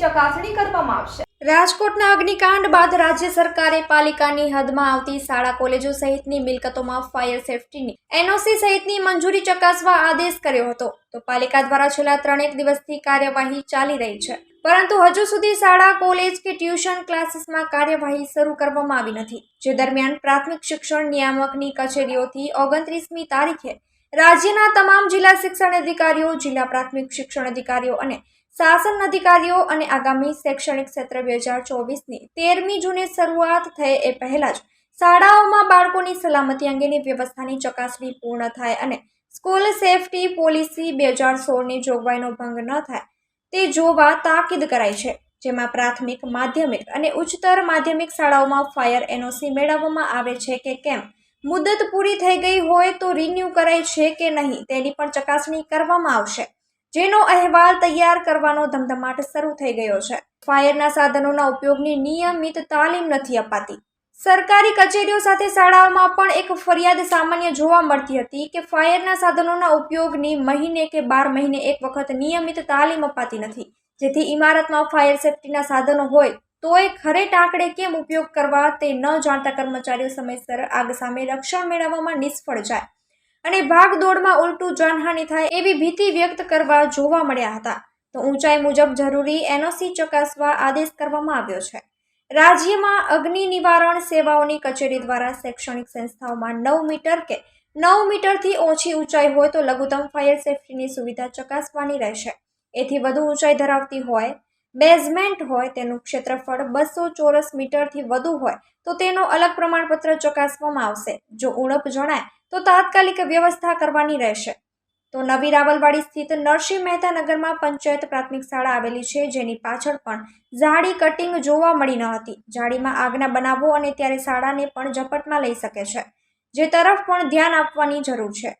ચકાસણી કરવામાં આવશે. રાજકોટના અગ્નિકાંડ બાદ રાજ્ય સરકારે પાલિકાની હદમાં આવતી શાળા કોલેજો સહિતની મિલકતોમાં ફાયર સેફટીની, એનઓસી સહિતની મંજૂરી ચકાસવા આદેશ કર્યો હતો. તો પાલિકા દ્વારા છેલ્લા ત્રણેક દિવસથી કાર્યવાહી ચાલી રહી છે. પરંતુ હજુ સુધી શાળા, કોલેજ કે ટ્યુશન ક્લાસીસમાં કાર્યવાહી શરૂ કરવામાં આવી નથી. જે દરમિયાન પ્રાથમિક શિક્ષણ નિયામકની કચેરીઓથી ઓગણત્રીસમી તારીખે રાજ્યના તમામ જિલ્લા શિક્ષણ અધિકારીઓ, જિલ્લા પ્રાથમિક શિક્ષણ અધિકારીઓ અને શાસન અધિકારીઓ અને આગામી શૈક્ષણિક સત્ર બે હજાર ચોવીસની તેરમી જૂને શરૂઆત થઈ એ પહેલાં જ શાળાઓમાં બાળકોની સલામતી અંગેની વ્યવસ્થાની ચકાસણી પૂર્ણ થાય અને સ્કૂલ સેફટી પોલિસી બે હજાર સોળની જોગવાઈનો ભંગ ન થાય તે જોવા તાકીદ કરાઈ છે, જેમાં પ્રાથમિક, માધ્યમિક અને ઉચ્ચતર માધ્યમિક શાળાઓમાં ફાયર એનઓસી મેળવવામાં આવે છે કે કેમ? મુદત પૂરી થઈ ગઈ હોય તો રિન્યૂ કરાય છે કે નહીં તેની પણ ચકાસણી કરવામાં આવશે. જેનો અહેવાલ તૈયાર કરવાનો ધમધમાટ શરૂ થઈ ગયો છે. ફાયરના સાધનોના ઉપયોગની નિયમિત તાલીમ નથી અપાતી. સરકારી કચેરીઓ સાથે શાળાઓમાં પણ એક ફરિયાદ સામાન્ય જોવા મળતી હતી કે ફાયરના સાધનોના ઉપયોગની મહિને કે બાર મહિને એક વખત નિયમિત તાલીમ અપાતી નથી. જેથી ઇમારતમાં ફાયર સેફટીના સાધનો હોય તોય ખરે ટાંકડે કેમ ઉપયોગ કરવા તે ન જાણતા કર્મચારીઓ સમયસર આગ સામે રક્ષણ મેળવવામાં નિષ્ફળ જાય. અને ભાગ દોડમાં ઉલટું જાનહાનિ થાય એવી ભીતિ વ્યક્ત કરવા જોવા મળ્યા હતા. તો ઊંચાઈ મુજબ જરૂરી એનઓસી ચકાસવા આદેશ કરવામાં આવ્યો છે. રાજ્યમાં અગ્નિ નિવારણ સેવાઓની કચેરી દ્વારા શૈક્ષણિક સંસ્થાઓમાં નવ મીટર કે નવ મીટરથી ઓછી ઊંચાઈ હોય તો લઘુત્તમ ફાયર સેફટીની સુવિધા ચકાસવાની રહેશે. એથી વધુ ઊંચાઈ ધરાવતી હોય બેઝમેન્ટ હોય, તેનું ક્ષેત્રફળ બસો ચોરસ મીટરથી વધુ હોય, તો તેનો અલગ પ્રમાણપત્ર ચકાસવામાં આવશે. જો ઉણપ જણાય, તો તાત્કાલિક વ્યવસ્થા કરવાની રહેશે. તો નવી રાવલવાડી સ્થિત નરસિંહ મહેતા નગરમાં પંચાયત પ્રાથમિક શાળા આવેલી છે, જેની પાછળ પણ ઝાડી કટિંગ જોવા મળી ન હતી. ઝાડીમાં આગના બનાવો અને ત્યારે શાળાને પણ ઝપટમાં લઈ શકે છે, જે તરફ પણ ધ્યાન આપવાની જરૂર છે.